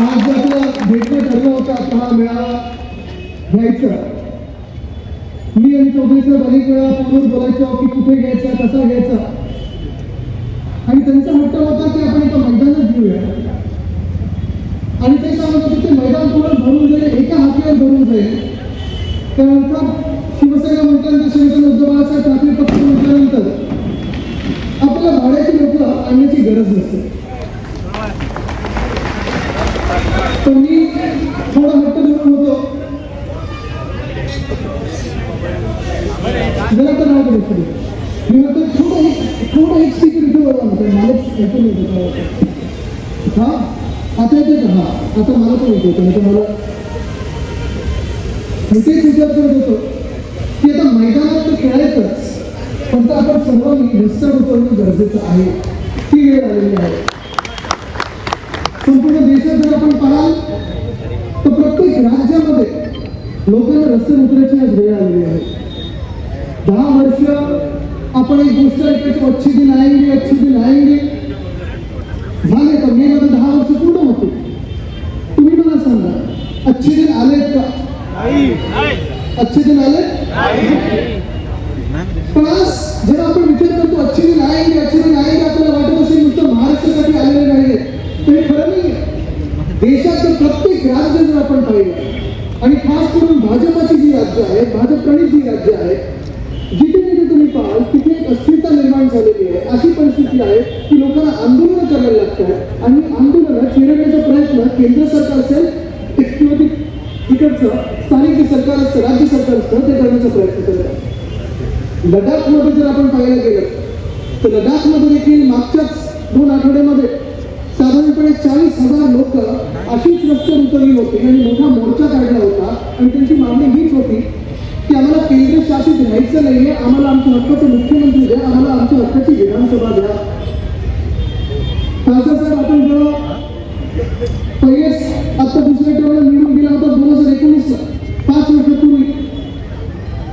आज जे आपलं भेटणं ठरलं होतं हा मेळावा घ्यायचं मी आणि चौधरीचं बरेच वेळा फोनवर बोलायचो की कुठे घ्यायचा कसा घ्यायचा. आणि त्यांचा हट्ट होता की आपण एका मैदानात घेऊया. आणि ते सांगत होते ते मैदान पूर्ण भरून जाईल एका हातीवर भरून जाईल. त्यानंतर शिवसेना म्हटल्यानंतर शिवसेना उद्धव बाळासाहेब ठाकरे पक्ष म्हटल्यानंतर आपल्याला भाड्याची लोक आणण्याची गरज नसते. तर मी थोडा हट्ट धरून होतो. जरा तर राहतो मी म्हणतो थोडं एक थोडं एक म्हणतो मला ऐकून येतो हा आता येते का हा आता मला पण येतो नाही मला मी तेच विचार करत होतो की आता मैदानात तर खेळायचंच पण तर आपण सर्वांनी रस्त्यावर उतरणं गरजेचं आहे ती वेळ आलेली आहे संपूर्ण देशात जर आपण पाहाल तर प्रत्येक राज्यामध्ये लोकांना रस्ते उतरायची आज वेळ आलेली आहे. दहा वर्ष आपण एक गोष्ट ऐकायचो अच्छी दिन आएंगे अच्छी दिन आएंगे झाले का? मे मध्ये दहा वर्ष पूर्ण होते. तुम्ही मला सांगा अच्छे दिन आलेत का? अच्छे दिन आले पण आज जेव्हा आपण विचार करतो अच्छे दिन आएंगे अच्छे दिन आएंगे आपल्याला वाटत असेल नुसतं महाराष्ट्रासाठी आलेले नाहीये. तर हे खरं नाही देशाचं प्रत्येक राज्य जर आपण पाहिलं आणि खास करून भाजपाची जी राज्य आहेत भाजप प्रणित जी राज्य आहेत जिथे जिथे तुम्ही पाहाल तिथे एक अस्थिरता निर्माण झालेली आहे. अशी परिस्थिती आहे की लोकांना आंदोलन करायला लागतात आणि आंदोलनं चिरडण्याचा प्रयत्न केंद्र सरकार असेल किंवा तिकडचं स्थानिक जे सरकार असतं राज्य सरकार असतं ते करण्याचा प्रयत्न करतात आहे. लडाखमध्ये जर आपण पाहायला गेलं तर लडाखमध्ये देखील मागच्याच दोन आठवड्यामध्ये साधारणपणे चाळीस हजार लोक अशीच रस्त्यावर उतरली होती आणि मोठा मोर्चा काढला होता आणि त्यांची मागणी हीच होती की आम्हाला केंद्र शासित राहायचं नाहीये. आम्हाला आमच्या हक्काचे मुख्यमंत्री द्या. आम्हाला आमच्या हक्काची विधानसभा द्या. खासदार साहेब आपण जेव्हा पहिलेच आता दुसऱ्या टर्मला निवडून गेला होता दोन हजार एकोणीसला पाच वर्षापूर्वी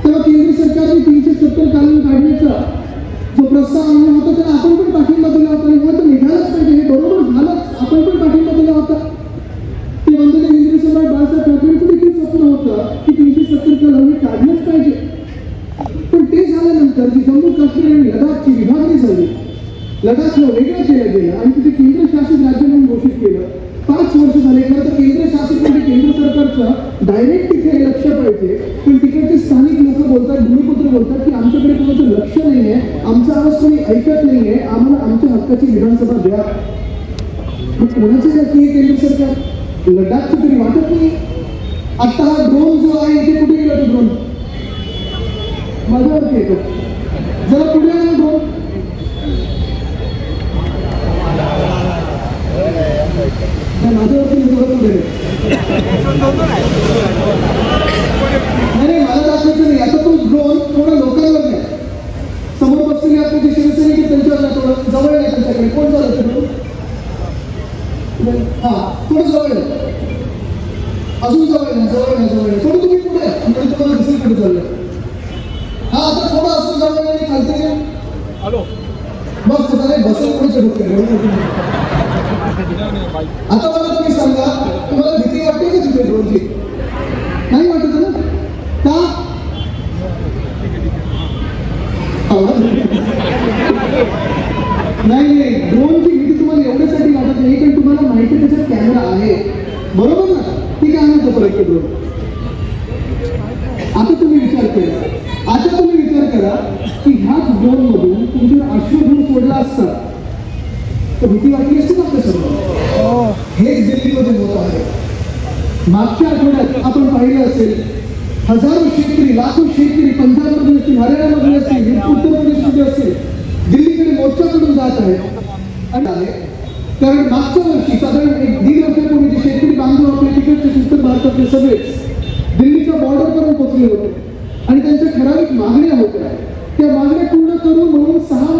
तेव्हा केंद्र सरकारने तीनशे सत्तर कानून काढण्याचा जो प्रस्ताव जी लडाखची विभागणी झाली. लडाखला वेगळं केलं गेलं आणि तिथे केंद्र शासित राज्य म्हणून घोषित केलं. पाच वर्ष झाले खरं तर केंद्र शासित म्हणजे केंद्र सरकारचं डायरेक्ट तिथे लक्ष पाहिजे. पण तिकडचे स्थानिक लोक बोलतात भूमिपुत्र बोलतात की आमच्याकडे कोणाचं लक्ष नाही आहे आमचा आवाज कोणी ऐकत नाही आहे आम्हाला आमच्या हक्काची विधानसभा द्या. कोणाचं जाती आहे केंद्र सरकार? लडाखचं तरी वाटत नाही. आता हा ड्रोन जो आहे इथे कुठे गेला तो ड्रोन माझ्यावरती येतो. जरा पुढे आला माझ्यावरती येतो बरं पुढे. नाही नाही, मला दाखवायचं नाही. आता तो ड्रोन थोडा लोकांवर नाही. समोर बसलेले आपण जे शिवसैनिक त्यांच्यावर थोडं जवळ आहे त्यांच्याकडे. कोण चालत ते? हा थोडं जवळ आहे. अजून जवळ आहे जवळ आहे जवळ आहे. थोडं तुम्ही पुढे आहे. म्हणजे तुम्हाला दिसेल पुढे चाललं थोडं अजून जवळ आहे? आणि खालती आहे. बस त्याला बसेल पुढे डोक्यात आता मला तुम्ही सांगा तुम्हाला भीती वाटते का तिथे ड्रोनची हे दिल्लीमध्ये होत आहे. मागच्या आठवड्यात आपण पाहिलं असेल हजारो शेतकरी लाखो शेतकरी पंजाबमध्ये असतील हरियाणामध्ये असतील उत्तर प्रदेशमध्ये असतील दिल्लीकडे मोर्चाकडून जात आहे कारण मागच्या वर्षी साधारण एक दीड वर्षापूर्वी जे शेतकरी बांधव आपले तिकडचे शिस्तर भारतातले सगळेच दिल्लीच्या बॉर्डरपर्यंत पोचले होते. आणि त्यांच्या ठराविक मागण्या होत्या. त्या मागण्या पूर्ण करून म्हणून सहा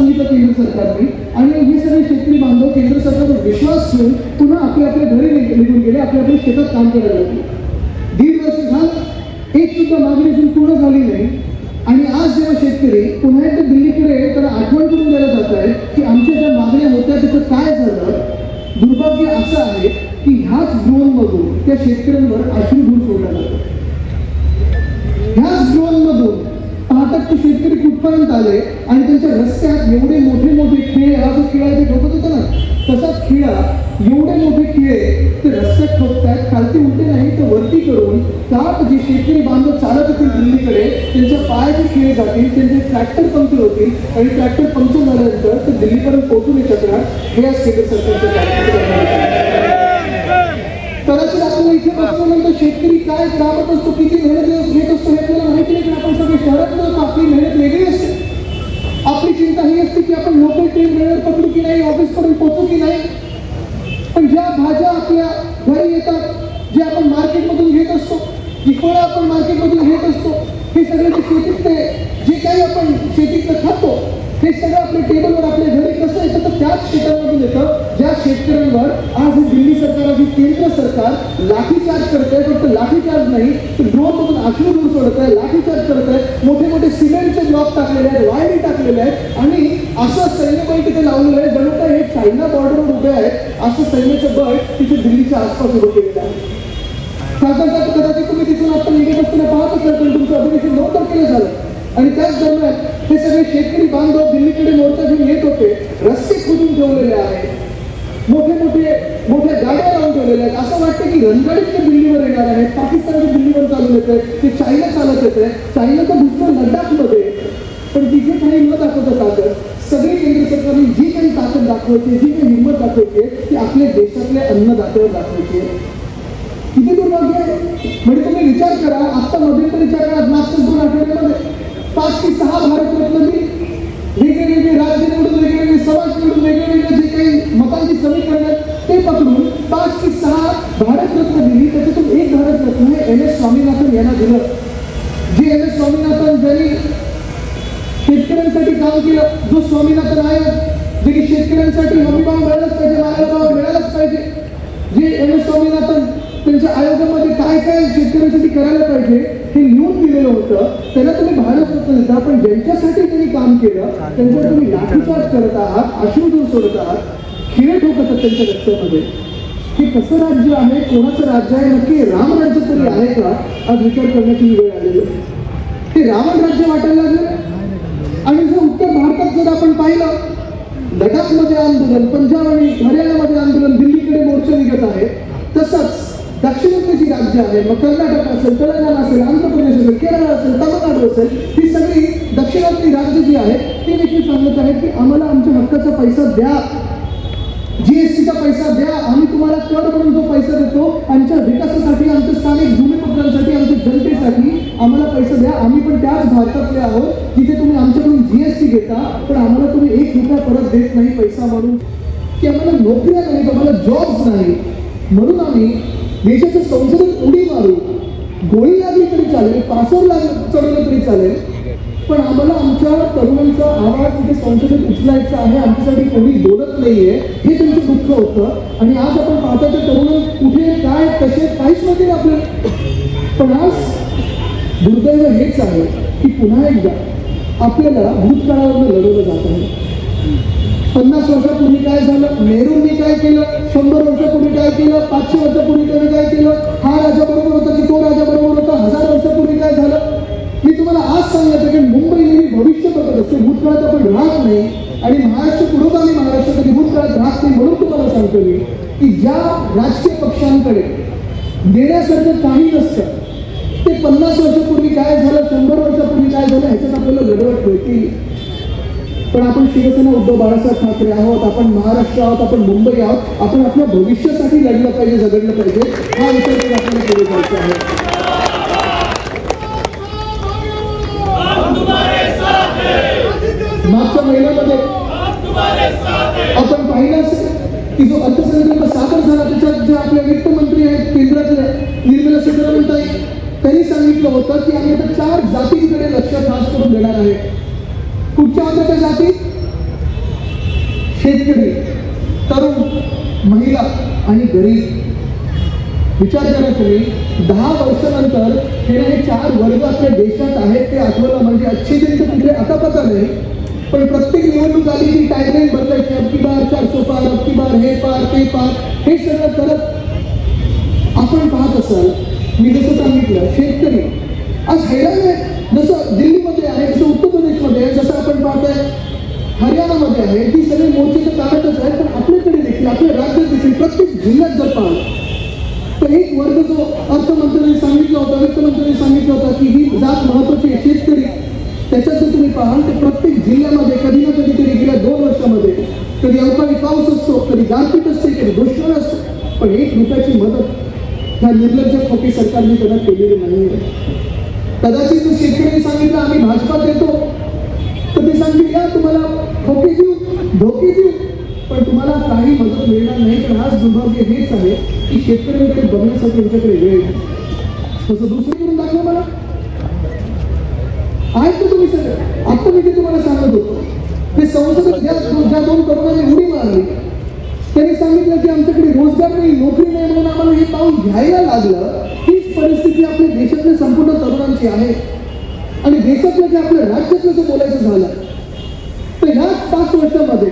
सांगितलं केंद्र सरकारने. आणि हे सगळे शेतकरी बांधव केंद्र सरकारवर विश्वास ठेवून पुन्हा आपल्या आपल्या घरी निघून गेले आपल्या आपल्या शेतात काम करायला लागले. दीड वर्ष झालं एक सुद्धा मागणी अजून पूर्ण झाली नाही. आणि आज जेव्हा शेतकरी पुन्हा एकदा दिल्लीकडे तर आठवण करून द्यायला जात आहे की आमच्या ज्या मागण्या होत्या त्याचं काय झालं? दुर्भाग्य असं आहे की ह्याच ड्रोनमधून त्या शेतकऱ्यांवर अश्रू अश्रूधूर सोडला जातो ह्याच ड्रोन पाहतात शेतकरी कुठपर्यंत आले आणि त्यांच्या रस्त्यात एवढे मोठे मोठे खेळ हा जो खिळा ते ठोकत होता ना? तसाच खेळा एवढे मोठे खेळ ते रस्त्यात ठोकतायत खालती उलटे नाही तर वरती करून त्यात जे शेतकरी बांधव चालत होतील दिल्लीकडे त्यांच्या पायाचे खेळ जातील त्यांचे ट्रॅक्टर पंक्चर होतील आणि ट्रॅक्टर पंक्चर झाल्यानंतर ते दिल्लीपर्यंत पोहोचून येऊ शकणार हे आज केंद्र सरकारचं कार्यक्रम कदाचित आपल्याला इथे बसल्यानंतर शेतकरी काय कामत असतो किती मेहनत हे आपल्याला माहिती नाही पण आपण सगळे शहरात आपली मेहनत वेगळी असते आपली चिंता ही असते की आपण लोकल ट्रेन वेळेवर पकडू की नाही ऑफ़िस पोहोचू की नाही। पण ज्या भाज्या आपल्या घरी येतात जे आपण मार्केटमधून घेत असतो जी फळं आपण मार्केटमधून घेत असतो हे सगळे जे शेतीतले जे काही आपण शेतीतलं खातो हे सगळं आपल्या टेबलवर आपल्या त्याच शेतांमधून येतं ज्या शेतकऱ्यांवर आज हे दिल्ली सरकार आज केंद्र सरकार लाठीचार्ज करत आहे फक्त लाठीचार्ज नाही तर ड्रोनमधून अश्रू दूर सोडत आहे लाठीचार्ज करत आहे मोठे मोठे सिमेंटचे ब्लॉक टाकलेले आहेत वायरी टाकलेले आहेत आणि असं सैन्यबळ तिथे लावलेलं आहे जणू काय हे चायना बॉर्डरवर उभे आहेत असं सैन्याचं बळ तिथे दिल्लीच्या आसपास उभं केलेलं आहे. कदाचित तुम्ही तिथून आता निघत असताना पाहत असाल पण तुमचं अधिवेशन नऊ तारखेला झालं. आणि त्याच दरम्यान हे सगळे शेतकरी बांधव दिल्लीकडे मोर्चा घेऊन येत होते. रस्ते खोदून ठेवलेले आहेत. मोठे मोठे मोठ्या गाड्या लावून ठेवलेल्या आहेत. असं वाटतं की रणगाडीच ते दिल्लीवर येणार आहेत पाकिस्तानचे दिल्लीवर चालू येत आहे ते चायना चालत येत आहे चायनाचं दुसरं लडाखमध्ये. पण तिथे काही न दाखवता ताकद. सगळी केंद्र सरकारने जी काही ताकद दाखवते जी काही हिंमत दाखवते ती आपल्या देशातल्या अन्नदात्यावर दाखवायची आहे. किती दुर्भाग्य म्हणजे तुम्ही विचार करा आता मध्यंतरीच्या काळात मागच्या दोन आठवड्यामध्ये पाच ते सहा भारतरत्न दिली राज्य निवडून वेगवेगळे समाज निवडून वेगवेगळे जे काही मतांची समीकरण आहेत ते पकडून पाच ते सहा भारतरत्न दिली त्याच्यातून एक भारतरत्न हे एम एस स्वामीनाथन यांना दिलं. जे एम एस स्वामीनाथन ज्यांनी शेतकऱ्यांसाठी काम केलं जो स्वामीनाथन आहे जे की शेतकऱ्यांसाठी हमीभाव मिळालाच पाहिजे मालाला भाव मिळालाच पाहिजे. जे एम एस स्वामीनाथन त्यांच्या आयोगामध्ये काय काय शेतकऱ्यांसाठी करायला पाहिजे हे लिहून दिलेलं होतं. त्याला तुम्ही भारत रत्न देता पण ज्यांच्यासाठी त्यांनी काम केलं त्यांच्यावर तुम्ही लाठीचार्ज करत आहात अश्रूदूर सोडत आहात. खिळे ठोकत त्यांच्या रस्त्यामध्ये. हे कसं राज्य आहे कोणाचं राज्य आहे नक्की राम राज्य तरी आहे का? आज विचार करण्याची वेळ आलेली ते रावण राज्य वाटायला लागलं. आणि जर उत्तर भारतात जर आपण पाहिलं लडाखमध्ये आंदोलन पंजाब आणि हरियाणामध्ये आंदोलन दिल्लीकडे मोर्चा निघत आहे. तसंच दक्षिणेतली जी राज्य आहे मग कर्नाटक असेल तेलंगणा असेल आंध्र प्रदेश असेल केरळ असेल तामिळनाडू असेल ही सगळी दक्षिणातली राज्य जी आहे ती देखील सांगत आहेत की आम्हाला आमच्या हक्काचा पैसा द्या. जीएसटीचा पैसा द्या. आम्ही तुम्हाला कर म्हणून जो पैसा देतो आमच्या विकासासाठी आमच्या स्थानिक भूमिपत्रांसाठी आमच्या जनतेसाठी आम्हाला पैसा द्या. आम्ही पण त्याच भारतातले आहोत जिथे तुम्ही आमच्याकडून जीएसटी घेता पण आम्हाला तुम्ही एक रुपया परत देत नाही पैसा म्हणून. की आम्हाला नोकऱ्या नाहीत आम्हाला जॉब्स नाही. म्हणून आम्ही देशाच्या संसदेत उडी मारू गोळी लागली तरी चालेल पासवर लाग चढवलं तरी चालेल. पण आम्हाला आमच्या तरुणांचा आवाज इथे संसदेत उचलायचा आहे आमच्यासाठी कोणी बोलत नाहीये हे त्यांचं दुःख होतं. आणि आज आपण पाहता ते तरुण कुठे काय कसे काहीच माहिती नाही आपल्याला. पण आज दुर्दैव हेच आहे की पुन्हा एकदा आपल्याला भूतकाळावर लढवलं जात आहे. पन्नास वर्षापूर्वी काय झालं? नेहरूंनी काय केलं? शंभर वर्षापूर्वी काय केलं? पाचशे वर्षापूर्वी त्यांनी काय केलं? हा राजा बरोबर होता की तो राजा बरोबर होता? हजार वर्षापूर्वी काय झालं? मी तुम्हाला आज सांगितलं की मुंबई नेहमी भविष्य बघत असते भूतकाळात आपण राहत नाही आणि महाराष्ट्र पुरोगामी महाराष्ट्र कधी भूतकाळात राहत नाही म्हणून तुम्हाला सांगतो मी की ज्या राजकीय पक्षांकडे देण्यासारखं काही नसतं. ते पन्नास वर्षापूर्वी काय झालं? शंभर वर्षापूर्वी काय झालं? ह्याच्यात आपल्याला लढवत मिळतील. पण आपण शिवसेना उद्धव बाळासाहेब ठाकरे आहोत आपण महाराष्ट्र आहोत आपण मुंबई आहोत आपण आपल्या भविष्यासाठी लढलं पाहिजे झगडलं पाहिजे हा विचार आपल्याला सुरू करायचा आहे. मागच्या महिन्यामध्ये आपण पाहिलं असेल की जो अर्थसंकल्प सादर झाला त्याच्यात जे आपले वित्तमंत्री आहेत केंद्रातले निर्मला सीतारामन ताई त्यांनी सांगितलं होतं की आम्ही आता चार जातींकडे लक्ष खास करून देणार आहे. कुठच्या होत्या जाती शेतकरी तरुण महिला आणि गरीब विचार करा तुम्ही दहा वर्षानंतर हे हे चार वर्ग आपल्या देशात आहेत ते आठवलं म्हणजे अच्छी दिन तर कुठे आता पता नाही. पण प्रत्येक निवडणूक आली की टायलाईन बदलायची अबकी बार चारशे पार अबकी बार हे पार ते पार हे सगळं करत आपण पाहत असाल मी जसं सांगितलं शेतकरी आज हैराण आहे. जसं दिल्ली आहे जसं उत्तर प्रदेशमध्ये आहे जसं आपण पाहतोय हरियाणामध्ये आहे ती सगळे मोर्चे तर काढतच आहेत पण आपल्याकडे देखील आपल्या राज्यात देखील प्रत्येक जिल्ह्यात जर पाहाल तर एक वर्ग जो अर्थमंत्र्यांनी सांगितलं होतं वित्तमंत्र्यांनी सांगितलं होतं की ही जात महत्वाची आहे शेतकरी त्याच्यात जर तुम्ही पाहाल तर प्रत्येक जिल्ह्यामध्ये कधी ना कधीतरी गेल्या दोन वर्षामध्ये कधी अवकाळी पाऊस असतो कधी गारपीट असते कधी दुष्काळ असतो पण एक रुपयाची मदत ह्या निर्लज्ज खोटी सरकारने त्यांना केलेली नाही कदाचित तो शेतकऱ्यांनी सांगितलं आम्ही भाजपा देतो. तर ते सांगतील या तुम्हाला खोके देऊ धोके देऊ पण तुम्हाला काही मदत मिळणार नाही तर आज दुर्भाग्य हेच आहे की शेतकऱ्यांकडे बघण्यासाठी त्यांच्याकडे वेळ नाही. तसं दुसरीकडून दाखवा मला. आहेत का तुम्ही सगळं? आता मी ते तुम्हाला सांगत होतो. ते संसदेत ज्या ज्या दोन तरुणांनी उडी मारली. त्यांनी सांगितलं की आमच्याकडे रोजगार नाही नोकरी नाही म्हणून आम्हाला हे पाऊल घ्यायला लागलं. हीच परिस्थिती आपल्या देशातल्या संपूर्ण तरुणांची आहे. आणि देशातलं जे आपल्या राज्यातलं जर बोलायचं झालं तर ह्याच पाच वर्षामध्ये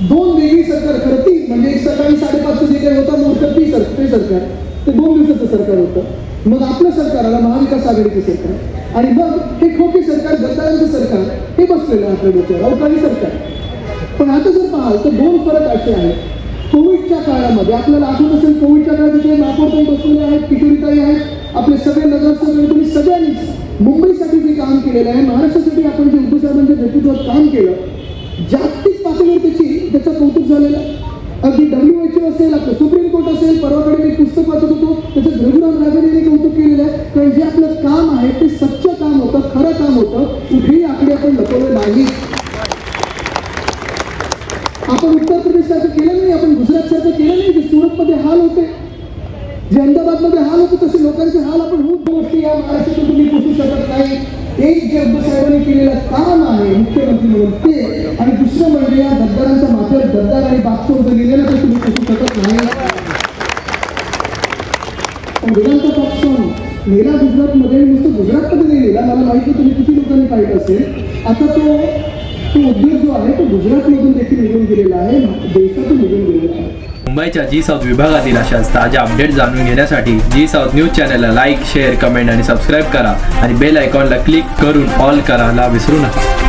दोन वेगळी सरकार खरं ती म्हणजे एक सकाळी साडेपाचचं जे काही होतं मोठं ती सर ते सरकार ते दोन दिवसाचं सरकार होतं. मग आपलं सरकार आलं महाविकास आघाडीचं सरकार. आणि मग हे खोके सरकार गद्दारांचं सरकार हे बसलेलं आहे आपल्या डोक्यावर अवकाळी सरकार. पण आता जर पाहाल तर दोन फरक असे आहेत. कोविडच्या काळामध्ये आपल्याला आठवत असेल कोविडच्या काळात जे महापौर बसलेले आहेत किशोरीताई आहेत आपले सगळे नगरसेवक तुम्ही सगळ्यांनीच मुंबईसाठी जे काम केलेलं आहे महाराष्ट्रासाठी आपण जे उपसाहेबांच्या नेतृत्वात काम केलं जागतिक पातळीवर त्याची त्याचं कौतुक झालेलं आहे. अगदी डब्ल्यू एच असेल आपलं सुप्रीम कोर्ट असेल परवाकडे मी पुस्तक वाचत होतो. त्याचं रघुराम राजाने कौतुक केलेलं आहे. कारण जे आपलं काम आहे ते सच्चं काम होतं खरं काम होतं. कुठेही आकडे आपण लपवले नाही. आपण उत्तर प्रदेशसारखं केलं नाही आपण गुजरात सारखं केलं नाही जे सुरतमध्ये हाल होते. जे अहमदाबादमध्ये हाल होते तसे लोकांचे हाल आपण होत गोष्टी या महाराष्ट्रातून तुम्ही पुसू शकत नाही. एक जे साहेबांनी केलेलं काम आहे मुख्यमंत्री म्हणून ते आणि दुसरं म्हणजे या गद्दारांच्या माथ्यावर गद्दार आणि बापचं होतं गेलेलं तर तुम्ही करू शकत नाही. पण वेदांत पक्षाने मेला गुजरातमध्ये नुसतं गुजरातमध्ये नाही लिहिला मला माहिती तुम्ही किती लोकांनी पाहिलं असेल. आता तो तो उद्योग जो आहे तो गुजरातमधून देखील निघून गेलेला आहे देशातून निघून गेलेला आहे. मुंबईच्या जी साऊथ विभागातील अशाच ताज्या अपडेट जाणून घेण्यासाठी जी साऊथ न्यूज चॅनलला लाईक शेअर कमेंट आणि सबस्क्राईब करा. आणि बेल आयकॉनला क्लिक करून ऑल करायला विसरू नका.